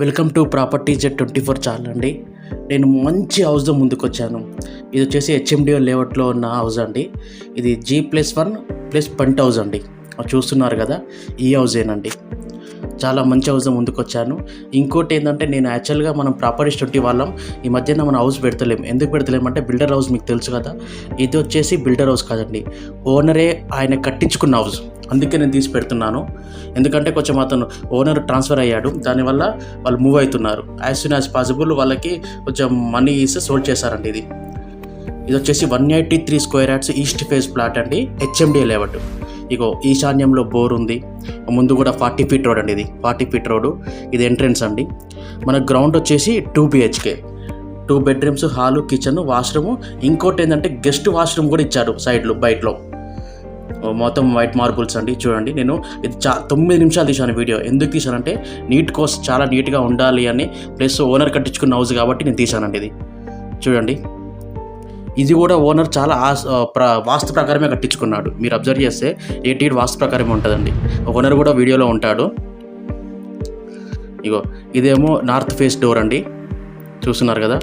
Welcome to property Z twenty four channel అండి. నేను మంచి హౌస్తో ముందుకొచ్చాను. ఇది వచ్చేసి హెచ్ఎండిఓ లేఅవుట్లో ఉన్న హౌస్ అండి. ఇది G plus one plus penthouse అండి. చూస్తున్నారు కదా ఈ హౌసేనండి చాలా మంచి హౌస్ ముందుకొచ్చాను. ఇంకోటి ఏంటంటే నేను యాక్చువల్గా మనం ప్రాపర్టీస్ ట్వంటీ వాళ్ళం. ఈ మధ్యన మనం హౌస్ పెడతలేం. ఎందుకు పెడతలేం అంటే బిల్డర్ హౌస్ మీకు తెలుసు కదా. ఇది వచ్చేసి బిల్డర్ హౌస్ కాదండి. ఓనరే ఆయన కట్టించుకున్న హౌస్. అందుకే నేను తీసి పెడుతున్నాను. ఎందుకంటే కొంచెం అతను ఓనర్ ట్రాన్స్ఫర్ అయ్యాడు. దానివల్ల వాళ్ళు మూవ్ అవుతున్నారు. యాజ్ సూన్ యాజ్ పాసిబుల్ వాళ్ళకి కొంచెం మనీ ఇస్తే సోల్డ్ చేశారండి ఇది. ఇది వచ్చేసి one eighty three square yards east face plot అండి. హెచ్ఎండి లేవట్ ఇగో ఈశాన్యంలో బోర్ ఉంది. ముందు కూడా ఫార్టీ ఫీట్ రోడ్ అండి ఇది. ఫార్టీ ఫీట్ రోడ్ ఇది ఎంట్రన్స్ అండి. మన గ్రౌండ్ వచ్చేసి two BHK two bedrooms hall kitchen washroom ఇంకోటి ఏంటంటే గెస్ట్ వాష్రూమ్ కూడా ఇచ్చారు సైడ్లో బయటలో మొత్తం వైట్ మార్బుల్స్ అండి చూడండి. నేను ఇది చా తొమ్మిది నిమిషాలు తీశాను వీడియో. ఎందుకు తీశానంటే నీట్ కోసం చాలా నీట్గా ఉండాలి అని ప్లస్ ఓనర్ కట్టించుకున్న హౌస్ కాబట్టి నేను తీశానండి ఇది. చూడండి. ఇది కూడా ఓనర్ చాలా ఆస్ ప్ర వాస్తు ప్రకారమే కట్టించుకున్నాడు. మీరు అబ్జర్వ్ చేస్తే ఎయిటీ ఎయిట్ వాస్తు ప్రకారమే ఉంటుందండి. ఓనర్ కూడా వీడియోలో ఉంటాడు. ఇగో ఇదేమో నార్త్ ఫేస్ డోర్ అండి. చూస్తున్నారు కదా?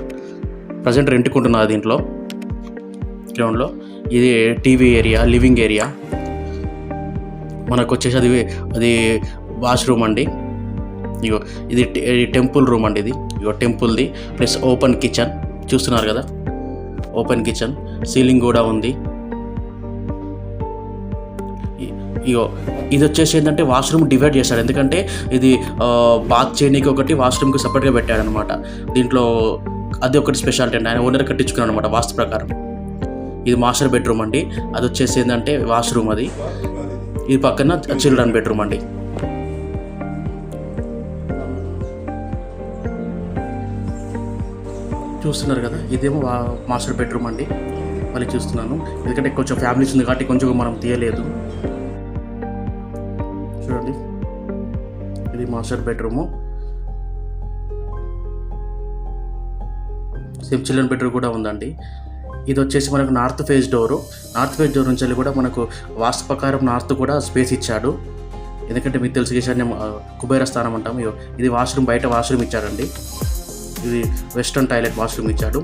ప్రజెంట్ రెంట్కుంటున్నారు దీంట్లో. గ్రౌండ్లో. ఇది టీవీ ఏరియా లివింగ్ ఏరియా. మనకు వచ్చేసి అది అది వాష్రూమ్ అండి. ఇగో ఇది టెంపుల్ రూమ్ అండి ఇది. ఇగో టెంపుల్ది. Plus open kitchen. చూస్తున్నారు కదా? Open kitchen. సీలింగ్ కూడా ఉంది. ఇగో ఇది వచ్చేసి ఏంటంటే వాష్రూమ్ డివైడ్ చేశాడు ఎందుకంటే ఇది బాత్ చేయడానికి ఒకటి వాష్రూమ్కి సపరేట్గా పెట్టాడు అనమాట దీంట్లో అది ఒకటి స్పెషాలిటీ అండి. ఆయన ఓనర్ కట్టించుకున్నాడు అనమాట వాస్తు ప్రకారం. ఇది మాస్టర్ బెడ్రూమ్ అండి. అది వచ్చేసి ఏంటంటే వాష్రూమ్ అది. ఇది పక్కన చిల్డ్రన్ బెడ్రూమ్ అండి. చూస్తున్నారు కదా ఇదేమో వా- మాస్టర్ బెడ్రూమ్ అండి. మళ్ళీ చూస్తున్నాను. ఎందుకంటే కొంచెం ఫ్యామిలీస్ ఉంది కాబట్టి కొంచెం మనం తీయలేదు. చూడండి. ఇది master bedroom. Same children bedroom కూడా ఉందండి. ఇది వచ్చేసి మనకు north face door. North face door నుంచి వెళ్ళి కూడా మనకు వాస్తు ప్రకారం నార్త్ కూడా స్పేస్ ఇచ్చాడు. ఎందుకంటే మీకు తెలుసు ఈశాన్యం కుబేర స్థానం అంటాము. ఇది వాష్రూమ్ బయట వాష్రూమ్ ఇచ్చాడండి. ఇది వెస్ట్రన్ టాయిలెట్ వాష్రూమ్ ఇచ్చాడు.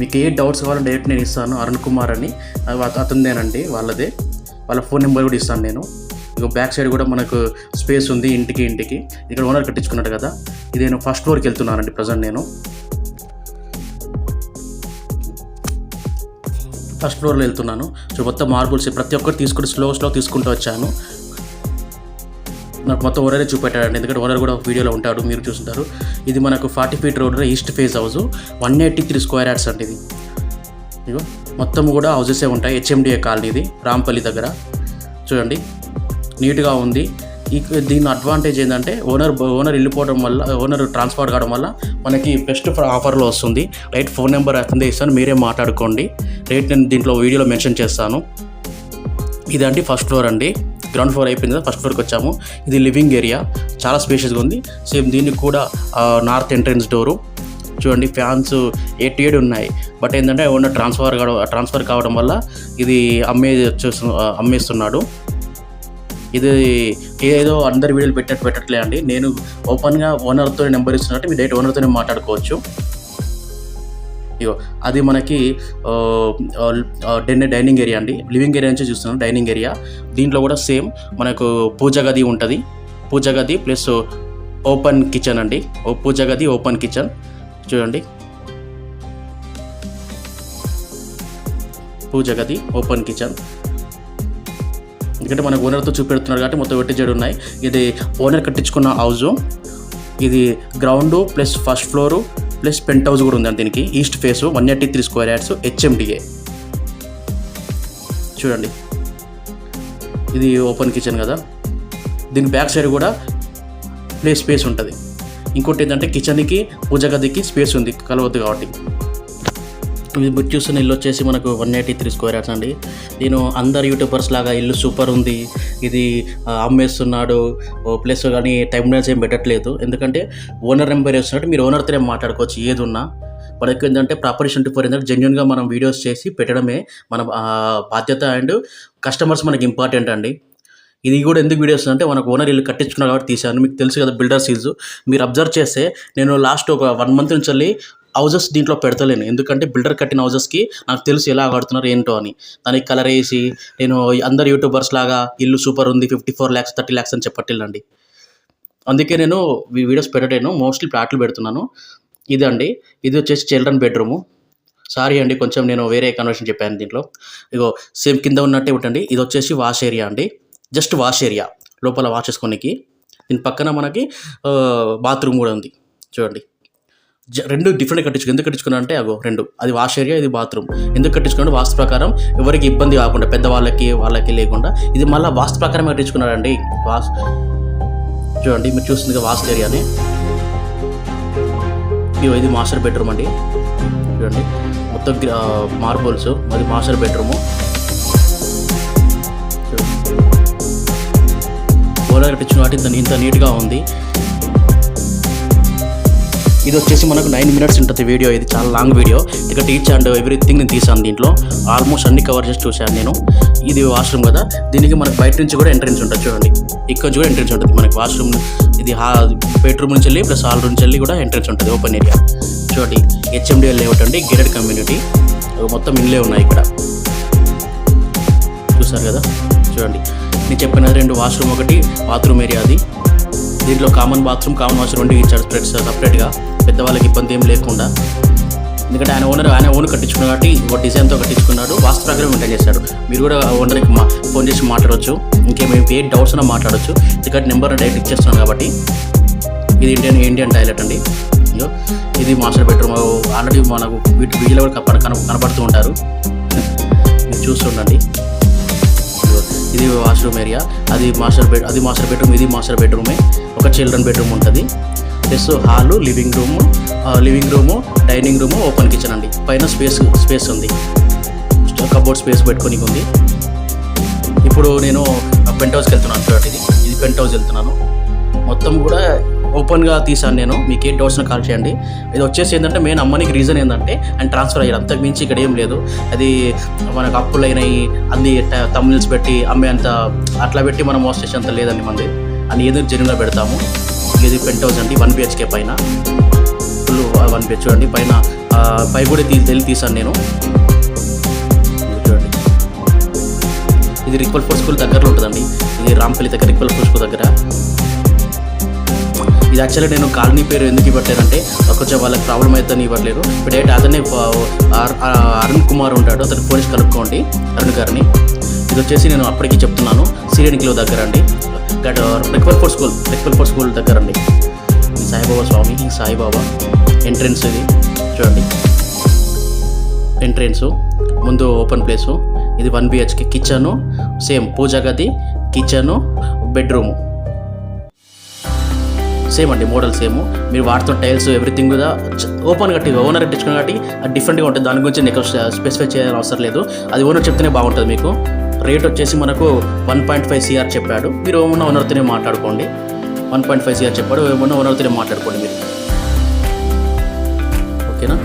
మీకు ఏ డౌట్స్ కావాలంటే డైరెక్ట్ నేను ఇస్తాను. అరుణ్ కుమార్ అని. అతనిదేనండి వాళ్ళదే. వాళ్ళ ఫోన్ నెంబర్ కూడా ఇస్తాను నేను. ఇక బ్యాక్ సైడ్ కూడా మనకు స్పేస్ ఉంది ఇంటికి ఇంటికి. ఇక్కడ ఓనర్ కట్టించుకున్నాడు కదా. ఇది నేను ఫస్ట్ ఫ్లోర్కి వెళ్తున్నానండి ప్రజెంట్ నేను. ఫస్ట్ ఫ్లోర్లో వెళ్తున్నాను. సో మొత్తం మార్బుల్స్ ప్రతి ఒక్కటి తీసుకుంటూ స్లో స్లో తీసుకుంటూ వచ్చాను. నాకు మొత్తం ఓనరే చూపెట్టాడండి. ఎందుకంటే ఓనర్ కూడా వీడియోలో ఉంటాడు మీరు చూస్తుంటారు ఇది మనకు ఫార్టీ ఫీట్ రోడ్లో east face house. One eighty three square yards అండి ఇది. ఇగో మొత్తం కూడా హౌసెసే ఉంటాయి. హెచ్ఎండిఏ కాలనీ ఇది రాంపల్లి దగ్గర. చూడండి నీట్గా ఉంది. దీని అడ్వాంటేజ్ ఏంటంటే ఓనర్ ఓనర్ వెళ్ళిపోవడం వల్ల ఓనర్ ట్రాన్స్ఫర్ కావడం వల్ల మనకి బెస్ట్ ఆఫర్లో వస్తుంది. రైట్ ఫోన్ నెంబర్ అతనిదే ఇస్తాను మీరే మాట్లాడుకోండి. రేట్ నేను దీంట్లో వీడియోలో మెన్షన్ చేస్తాను. ఇదండి ఫస్ట్ ఫ్లోర్ అండి. గ్రౌండ్ ఫ్లోర్ అయిపోయింది కదా ఫస్ట్ ఫ్లోర్కి వచ్చాము. ఇది లివింగ్ ఏరియా. చాలా స్పేషియస్గా ఉంది. సేమ్ దీనికి కూడా నార్త్ ఎంట్రన్స్ డోరు చూడండి ఫ్యాన్స్ ఎయిట్ ఏడు ఉన్నాయి. బట్ ఏంటంటే ఓనర్ ట్రాన్స్ఫర్ కావడం ట్రాన్స్ఫర్ కావడం వల్ల ఇది అమ్మే వచ్చేస్తు- అమ్మేస్తున్నాడు. ఇది ఏదో అందరి వీడియోలు పెట్టట్టు పెట్టట్లే అండి. నేను ఓపెన్గా ఓనర్తో నెంబర్ ఇస్తున్నట్టు మీ డైరెక్ట్ ఓనర్తోనే మాట్లాడుకోవచ్చు. ఇగో అది మనకి డెన్ డైనింగ్ ఏరియా అండి. లివింగ్ ఏరియా నుంచి చూస్తున్నాం డైనింగ్ ఏరియా. దీంట్లో కూడా సేమ్ మనకు పూజ గది ఉంటుంది. పూజ గది ప్లస్ ఓపెన్ కిచెన్ అండి. ఓ పూజ గది ఓపెన్ కిచెన్. చూడండి. పూజ గది ఓపెన్ కిచెన్. ఎందుకంటే మనకు ఓనర్తో చూపెడుతున్నారు కాబట్టి మొత్తం వెట్టి ఉన్నాయి. ఇది ఓనర్ కట్టించుకున్న హౌస్ ఇది ground plus first floor plus penthouse కూడా ఉందండి దీనికి. East face one eighty three square yards HMDA చూడండి. ఇది ఓపెన్ కిచెన్ కదా. దీని బ్యాక్ సైడ్ కూడా ప్లే స్పేస్ ఉంటుంది. ఇంకోటి ఏంటంటే కిచెన్కి పూజ గదికి స్పేస్ ఉంది కలవద్దు కాబట్టి. మీరు చూస్తున్న ఇల్లు వచ్చేసి మనకు one eighty three square yards అండి. నేను అందరు యూట్యూబర్స్ లాగా ఇల్లు సూపర్ ఉంది. ఇది అమ్మేస్తున్నాడు. అమ్మేస్తున్నాడు ప్లస్ కానీ టైం లైన్స్ ఏం పెట్టట్లేదు. ఎందుకంటే ఓనర్ నెంబర్ వేస్తున్నట్టు మీరు ఓనర్తోనే మాట్లాడుకోవచ్చు ఏది ఉన్నా మనకి ఏంటంటే ప్రాపర్టీ ట్వంటీ ఫోర్ ఏంటంటే జెన్యున్గా మనం వీడియోస్ చేసి పెట్టడమే మన బాధ్యత అండ్ కస్టమర్స్ మనకి ఇంపార్టెంట్ అండి. ఇది కూడా ఎందుకు వీడియోస్ అంటే మనకు ఓనర్ ఇల్లు కట్టించుకున్నారు కాబట్టి తీశాను. మీకు తెలుసు కదా బిల్డర్ సీజు మీరు అబ్జర్వ్ చేస్తే నేను లాస్ట్ ఒక వన్ మంత్ నుంచి వెళ్ళి హౌజెస్ దీంట్లో పెడతలేను. ఎందుకంటే బిల్డర్ కట్టిన హౌజెస్కి నాకు తెలుసు ఎలా కడుతున్నారు ఏంటో అని. దానికి కలర్ వేసి నేను అందరు యూట్యూబర్స్ లాగా ఇల్లు సూపర్ ఉంది fifty four lakhs thirty lakhs అని చెప్పట్లేండి అందుకే నేను వీడియోస్ పెట్టలేను మోస్ట్లీ ప్లాట్లు పెడుతున్నాను. ఇదండి. ఇది వచ్చేసి చిల్డ్రన్ బెడ్రూము. సారీ అండి కొంచెం నేను వేరే కన్వర్షన్ చెప్పాను దీంట్లో. ఇగో సేమ్ కింద ఉన్నట్టే ఉంటండి. ఇది వచ్చేసి వాష్ ఏరియా అండి. Just wash area. లోపల వాష్ చేసుకోనికి. దీని పక్కన మనకి బాత్రూమ్ కూడా ఉంది. చూడండి. రెండు డిఫరెంట్ కట్టించుకో ఎందుకు కట్టించుకున్నా అంటే అగో రెండు. అది వాష్ ఏరియా ఇది బాత్రూమ్ ఎందుకు కట్టించుకున్నాడు వాస్తు ప్రకారం ఎవరికి ఇబ్బంది కాకుండా పెద్దవాళ్ళకి వాళ్ళకి లేకుండా. ఇది మళ్ళీ వాస్తు ప్రకారం కట్టించుకున్నాడండి వాస్ చూడండి మీరు చూస్తుంది వాస్తు ఏరియాని ఇగో ఇది మాస్టర్ బెడ్రూమ్ అండి. చూడండి మొత్తం మార్బుల్స్ అది మాస్టర్ బెడ్రూము ఓలా కట్టించిన వాటి ఇంత ఇంత నీట్గా ఉంది. ఇది వచ్చేసి మనకు నైన్ మినిట్స్ ఉంటుంది వీడియో ఇది చాలా లాంగ్ వీడియో ఇక టీచ్ అండ్ ఎవ్రీథింగ్ నేను తీసాను దీంట్లో. ఆల్మోస్ట్ అన్ని కవర్ చేసి చూశాను నేను. ఇది వాష్రూమ్ కదా. దీనికి మనకు బయట నుంచి కూడా ఎంట్రెన్స్ ఉంటుంది. చూడండి. ఇక్కడ నుంచి కూడా ఎంట్రెన్స్ ఉంటుంది. మనకి వాష్రూమ్ ఇది హా బెడ్రూమ్ నుంచి వెళ్ళి ప్లస్ హాల్ నుంచి వెళ్ళి కూడా ఎంట్రెన్స్ ఉంటుంది ఓపెన్ ఏరియా చూడండి. హెచ్ఎండిఎల్ లేఅవుట్ అండి. గేటెడ్ కమ్యూనిటీ మొత్తం ఇల్లే ఉన్నాయి ఇక్కడ. చూసారు కదా? చూడండి. నేను చెప్పిన రెండు వాష్రూమ్ ఒకటి బాత్రూమ్ ఏరియా అది. దీంట్లో కామన్ బాత్రూమ్ కామన్ వాష్రూమ్ రెండు ఇచ్చాడు స్ప్రెడ్స్ సపరేట్గా పెద్దవాళ్ళకి ఇబ్బంది ఏం లేకుండా. ఎందుకంటే ఆయన ఓనర్ ఆయన ఓన్ కట్టించుకున్నాడు కాబట్టి ఒక డిజైన్తో కట్టించుకున్నాడు. వాస్తు ప్రకారం మెయింటైన్ చేశాడు. మీరు కూడా ఓనర్కి మా ఫోన్ చేసి మాట్లాడవచ్చు ఇంకేమేమి ఏ డౌట్స్ ఉన్నా మాట్లాడవచ్చు ఎందుకంటే నెంబర్ డైరెక్ట్ ఇచ్చేస్తున్నాను కాబట్టి. ఇది ఇండియన్ ఇండియన్ టాయిలెట్ అండి. ఇది మాస్టర్ బెడ్రూమ్ ఆల్రెడీ మనకు వీటి వీడియోలో కూడా కన- కనపడుతూ ఉంటారు. మీరు చూస్తుండండి ఇది వాష్రూమ్ ఏరియా అది మాస్టర్ బెడ్ అది మాస్టర్ బెడ్రూమ్ ఇది మాస్టర్ బెడ్రూమే ఒక చిల్డ్రన్ బెడ్రూమ్ ఉంటుంది. Plus hall living room living room dining room open kitchen అండి. పైన స్పేస్ స్పేస్ ఉంది. కబోర్డ్ స్పేస్ పెట్టుకొని ఉంది. ఇప్పుడు నేను పెంట్ హౌస్కి వెళ్తున్నాను చూడండి ఇది. ఇది పెంట్ హౌస్ వెళ్తున్నాను. మొత్తం కూడా ఓపెన్గా తీసాను నేను. మీకు ఏ డౌట్స్ కాల్ చేయండి. ఇది వచ్చేసి ఏంటంటే మెయిన్ అమ్మనికి రీజన్ ఏంటంటే అండ్ ట్రాన్స్ఫర్ అయ్యారు. అంతకు మించి ఇక్కడ ఏం లేదు. అది మనకు అప్పులు అయినాయి. అన్ని తమిళస్ పెట్టి అమ్మే అంత అట్లా పెట్టి మనం మోస్ట్ చేసే అంత లేదండి మనది అని ఏదో జెన్యున్గా పెడతాము. ఇది పెంట్ హౌస్ అండి వన్ బిహెచ్కే పైన. ఫుల్ వన్ బిహెచ్ చూడండి. పైన పై కూడా తీ వెళ్ళి తీసాను నేను. ఇది చూడండి. ఇది రిక్వల్ ఫోర్ స్కూల్ దగ్గరలో ఉంటుందండి. ఇది రాంపల్లి దగ్గర రిక్వల్ ఫోర్ స్కూల్ దగ్గర. ఇది యాక్చువల్లీ నేను కాలనీ పేరు ఎందుకు ఇవ్వట్లేదంటే కొంచెం వాళ్ళకి ప్రాబ్లం అవుతుందని ఇవ్వట్లేదు. ఇప్పుడు డైరెక్ట్ అతనే అరుణ్ కుమార్ ఉంటాడు. అతను పోలీస్ కనుక్కోండి అరుణ్ గారిని. ఇది వచ్చేసి నేను అప్పటికి చెప్తున్నాను. సిరియనికిలో దగ్గర అండి. గట్ రెక్వల్ ఫోర్ స్కూల్ రిక్వల్ ఫోర్ స్కూల్ దగ్గర అండి. సాయిబాబా స్వామి సాయిబాబా ఎంట్రెన్స్ ఇది. చూడండి. ఎంట్రెన్స్ ముందు ఓపెన్ ప్లేసు. ఇది వన్ బిహెచ్కే కిచెను సేమ్ పూజా గది కిచెను బెడ్రూము. సేమ్ అండి మోడల్ సేమ్. మీరు వాడుతున్న టైల్స్ ఎవ్రీథింగ్ కూడా ఓపెన్ కట్టి ఓనర్ కట్టించుకున్న కాబట్టి అది డిఫరెంట్గా ఉంటుంది. దాని గురించి నీకు స్పెసిఫై చేయాల్సిన అవసరం లేదు. అది ఓనర్ చెప్తేనే బాగుంటుంది మీకు. రేట్ వచ్చేసి మనకు వన్ పాయింట్ ఫైవ్ సిఆర్ చెప్పాడు. మీరు ఏమన్నా ఓనర్తోనే మాట్లాడుకోండి. వన్ పాయింట్ ఫైవ్ సిఆర్ చెప్పాడు. ఏమన్నా ఓనర్తోనే మాట్లాడుకోండి మీరు. ఓకేనా?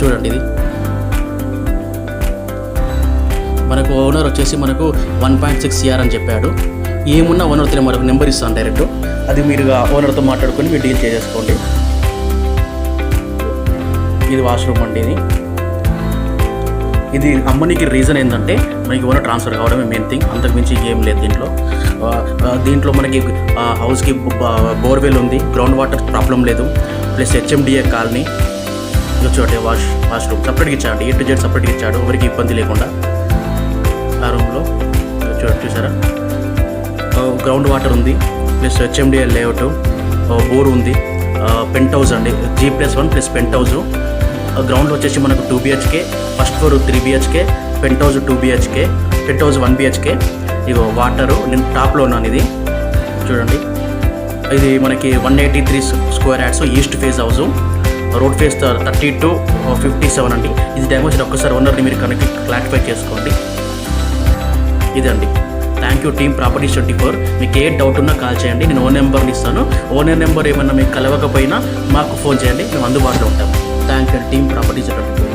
చూడండి ఇది. మనకు ఓనర్ వచ్చేసి మనకు వన్ పాయింట్ సిక్స్ సిఆర్ అని చెప్పాడు. ఏమున్నా ఓనర్తోనే మనకు నెంబర్ ఇస్తాను డైరెక్ట్. అది మీరు ఓనర్తో మాట్లాడుకొని మీరు డీల్ చేసేసుకోండి. ఇది వాష్రూమ్ అండి ఇది. ఇది అమ్మనికి రీజన్ ఏంటంటే మనకి ఓనర్ ట్రాన్స్ఫర్ కావడమే మెయిన్ థింగ్ అంతకు మించి ఏం లేదు దీంట్లో. దీంట్లో మనకి హౌస్కి బోర్వెల్ ఉంది గ్రౌండ్ వాటర్ ప్రాబ్లం లేదు. Plus HMDA colony. ఇది వాష్ వాష్రూమ్ సపరేట్గా ఇచ్చాడు ఏ టు జెడ్ సపరేట్గా ఇచ్చాడు ఎవరికి ఇబ్బంది లేకుండా. ఆ రూమ్లో చూసారా? గ్రౌండ్ వాటర్ ఉంది. ప్లస్ హెచ్ఎండిఎల్ లేఅవుట్ బోర్ ఉంది. పెంట్ హౌస్ అండి. G plus one plus penthouse గ్రౌండ్లో వచ్చేసి మనకు two BHK first floor three BHK penthouse two BHK penthouse one BHK ఇగో వాటరు నేను టాప్లో ఉన్నాను ఇది. చూడండి. ఇది మనకి one eighty three square yards east face house road face thirty two fifty seven అండి. ఇది డ్యామేజ్ ఒక్కసారి ఓనర్ని మీరు కనుక క్లారిఫై చేసుకోండి. ఇదండి. Thank you team properties twenty four మీకు ఏ డౌట్ ఉన్నా కాల్ చేయండి. నేను ఓన్ నెంబర్ని ఇస్తాను. ఓనర్ నెంబర్ ఏమన్నా మీకు కలవకపోయినా మాకు ఫోన్ చేయండి. మేము అందుబాటులో ఉంటాము thank you team properties twenty four